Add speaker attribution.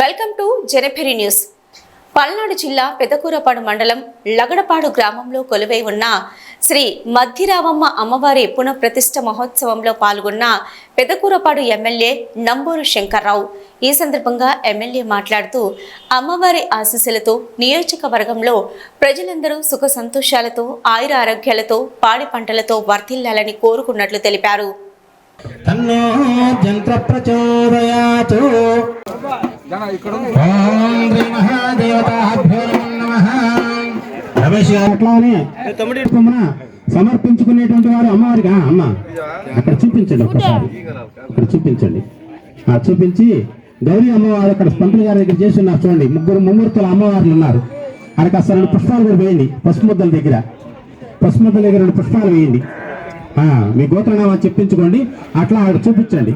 Speaker 1: Welcome to Janaperi news. Palnadu జిల్లా పెదకూరపాడు మండలం లగడపాడు గ్రామంలో కొలువై ఉన్న శ్రీ మధ్యరావమ్మ అమ్మవారి పునఃప్రతిష్ఠ మహోత్సవంలో పాల్గొన్న పెదకూరపాడు ఎమ్మెల్యే నంబూరు శంకర్రావు. ఈ సందర్భంగా ఎమ్మెల్యే మాట్లాడుతూ అమ్మవారి ఆశీస్సులతో నియోజకవర్గంలో ప్రజలందరూ సుఖ సంతోషాలతో ఆయుర ఆరోగ్యాలతో పాడి పంటలతో వర్ధిల్లాలని కోరుకున్నట్లు తెలిపారు.
Speaker 2: సమర్పించుకునేటువంటి వారు అమ్మవారికి. అమ్మ అక్కడ చూపించండి ఒక్కసారి. అక్కడ చూపించండి. ఆ చూపించి గౌరీ అమ్మవారు అక్కడ పంతులు గారి దగ్గర చేసి ఉన్నారు. చూడండి ముగ్గురు ముమ్మూర్తుల అమ్మవార్లు ఉన్నారు. అక్కడికి అసలు రెండు పుష్పాలు కూడా వేయండి పసుపు ముద్దల దగ్గర. పసుపు ముద్దల దగ్గర రెండు పుష్పాలు వేయండి. ఆ, మీ గోత్రనామా చెప్పించుకోండి. అట్లా ఆవిడ చూపించండి.